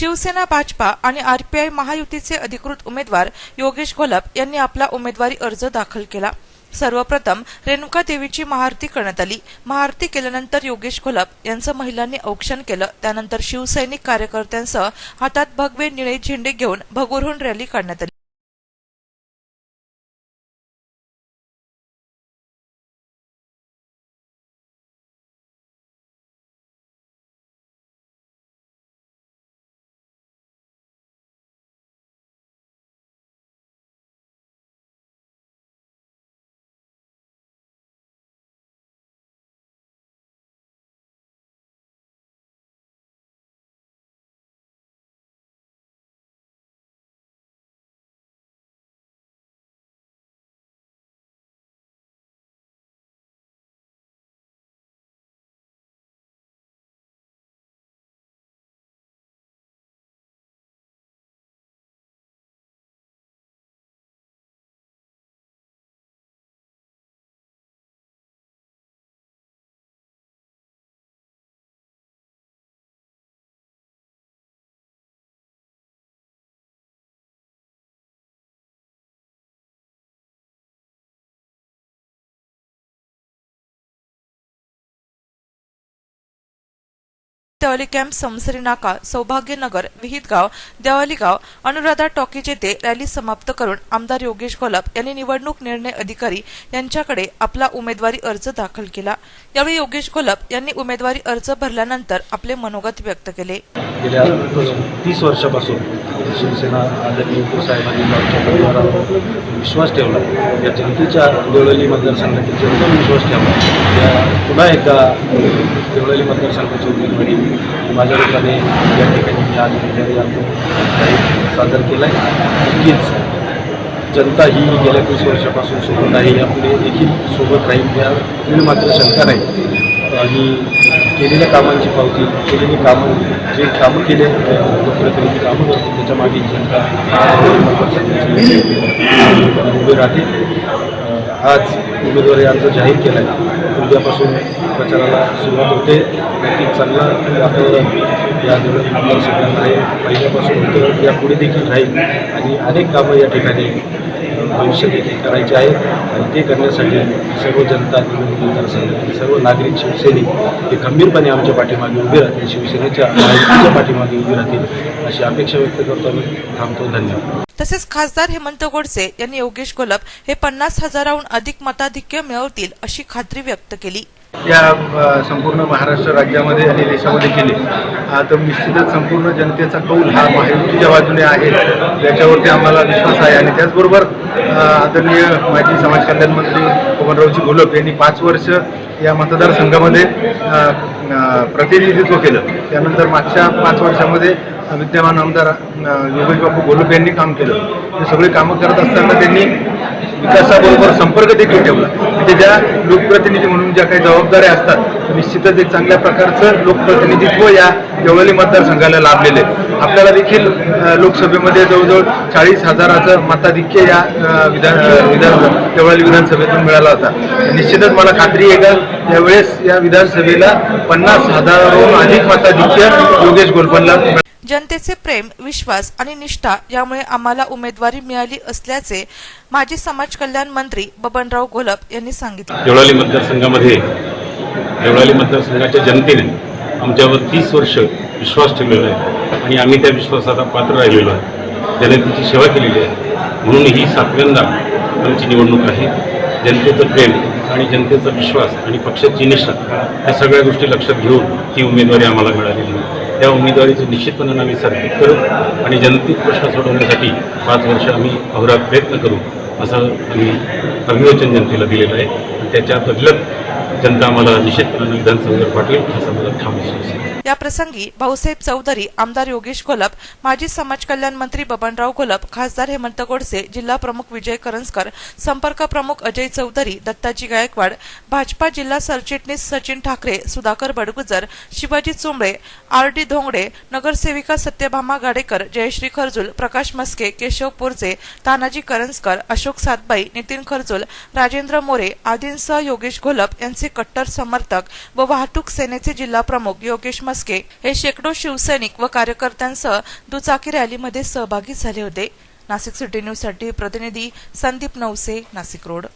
शिवसेना भाजपा आणि आरपीआय महायुतीचे अधिकृत उमेदवार योगेश घोलप यांनी आपला उमेदवारी अर्ज दाखल केला. सर्वप्रथम रेणुका देवीची महाआरती करण्यात आली. महाआरती केल्यानंतर योगेश घोलप यांचं महिलांनी औक्षण केलं. त्यानंतर शिवसैनिक कार्यकर्त्यांसह हातात भगवे निळे झेंडे घेऊन भगोरहून रॅली काढण्यात आली. देवाली कॅम्प समसरी नाका सौभाग्यनगर विहितगाव देवालीगाव अनुराधा टॉकीज येथे रॅली समाप्त करून आमदार योगेश घोलप यांनी निवडणूक निर्णय अधिकारी यांच्याकडे आपला उमेदवारी अर्ज दाखल केला. यावेळी योगेश घोलप यांनी उमेदवारी अर्ज भरल्यानंतर आपले मनोगत व्यक्त केले. गेल्या तीस वर्षापासून शिवसेना आदरणीय साहेबांनी विश्वास ठेवला. या जनतेच्या देवळली मतदारसंघातील जनतेने विश्वास ठेवला. पुन्हा एकदा देवळली मतदारसंघाची उमेदवारी माझ्या रूपाने या ठिकाणी मी आज विचारी अर्ज जाहीर सादर केला आहे नक्कीच जनता ही गेल्या तीस वर्षापासून सोबत आहे. यापुढे देखील सोबत राहील. या यापुढे मात्र शंका नाही. आणि केलेल्या कामांची पावती केलेली कामं जे कामं केले लोकप्रतिनिधी कामं करतो त्याच्यामागे जनता उभे राहते आज उमेदवारी अर्ज जाहीर केला आहे उद्यापासून प्रचाराला सुरुवात होते. नक्की चांगला वातावरण या निवडणूक सगळ्यांना आहे पहिल्यापासून होतं. यापुढे देखील राहील. आणि अनेक कामं या ठिकाणी भविष्य देखील करायचे आहे. आणि ते करण्यासाठी सर्व जनता मतदार मतदारसंघातील सर्व नागरिक शिवसैनिक हे खंबीरपणे आमच्या पाठीमागे उभे राहतील. शिवसेनेच्या पाठीमागे उभे राहतील. अशी अपेक्षा व्यक्त करतो आम्ही. थांबतो. धन्यवाद. तसेच खासदार हेमंत गोडसे यांनी योगेश गोलप हे पन्नास हजाराहून अधिक मताधिक्य मिळवतील अशी खात्री व्यक्त केली. या संपूर्ण महाराष्ट्र राज्यामध्ये आणि देशामध्ये केली. तर निश्चितच संपूर्ण जनतेचा कौल हा महायुतीच्या बाजूने आहे. याच्यावरती आम्हाला विश्वास आहे. आणि त्याचबरोबर आदरणीय माजी समाज कल्याण मंत्री पवनरावजी घोलप यांनी पाच वर्ष या मतदारसंघामध्ये प्रतिनिधित्व केलं. त्यानंतर मागच्या पाच वर्षामध्ये विद्यमान आमदार योगेश बापू घोलप यांनी काम केलं. हे सगळे कामं करत असताना त्यांनी विकासाबरोबर संपर्क देखील ठेवला. म्हणजे ज्या लोकप्रतिनिधी म्हणून ज्या काही जबाबदाऱ्या असतात निश्चितच एक चांगल्या प्रकारचं लोकप्रतिनिधित्व या देवळी मतदारसंघाला लाभलेलं आहे आपल्याला देखील लोकसभेमध्ये जवळजवळ चाळीस हजाराचं मताधिक्य या विधान विधान देवळाली विधानसभेतून मिळाला होता. निश्चितच मला खात्री आहे का यावेळेस या विधानसभेला पन्नास हजाराहून अधिक मताधिक्य योगेश गोलपनला जनतेचे प्रेम विश्वास आणि निष्ठा यामुळे आम्हाला उमेदवारी मिळाली असल्याचे माजी समाज कल्याण मंत्री बबनराव घोलप यांनी सांगितले. देवळाली मतदारसंघामध्ये देवळाली मतदारसंघाच्या जनतेने आमच्यावर तीस वर्ष विश्वास ठेवलेला आहे. आणि आम्ही त्या विश्वासाला पात्र राहिलेलो आहे. जनतेची सेवा केलेली आहे. म्हणून ही सातव्यांदा आमची निवडणूक आहे. जनतेचं प्रेम आणि जनतेचा विश्वास आणि पक्षाची निष्ठा या सगळ्या गोष्टी लक्षात घेऊन ही उमेदवारी आम्हाला मिळालेली आहे. त्या उमेदवारीचं निश्चितपणे आम्ही सर्किट करू आणि जनतेत प्रश्न सोडवण्यासाठी पाच वर्ष आम्ही अहोरात प्रयत्न करू असं आम्ही अभिवचन जनतेला दिलेलं आहे. आणि त्याच्या बदल्यात जनता आम्हाला विधानसभेवर पाठवेल मला ठाम या प्रसंगी भाऊसाहेब चौधरी आमदार योगेश घोलप माजी समाज कल्याण मंत्री बबनराव घोलप खासदार हेमंत गोडसे जिल्हा प्रमुख विजय करंजकर संपर्क प्रमुख अजय चौधरी दत्ताजी गायकवाड भाजपा जिल्हा सरचिटणीस सचिन ठाकरे सुधाकर बडगुजर शिवाजी चुंबळे आर डी धोंगडे नगरसेविका सत्यभामा गाडेकर जयश्री खरजूल प्रकाश मस्के केशव पोरचे तानाजी करंजकर अशोक सातबाई नितीन खरजूल राजेंद्र मोरे आदींसह योगेश घोलप यांचे कट्टर समर्थक व वाहतूक सेनेचे जिल्हा प्रमुख योगेश मस्के हे शेकडो शिवसैनिक व कार्यकर्त्यांसह दुचाकी रॅलीमध्ये सहभागी झाले होते. नाशिक सिटी न्यूजसाठी प्रतिनिधी संदीप नवसे नाशिक रोड.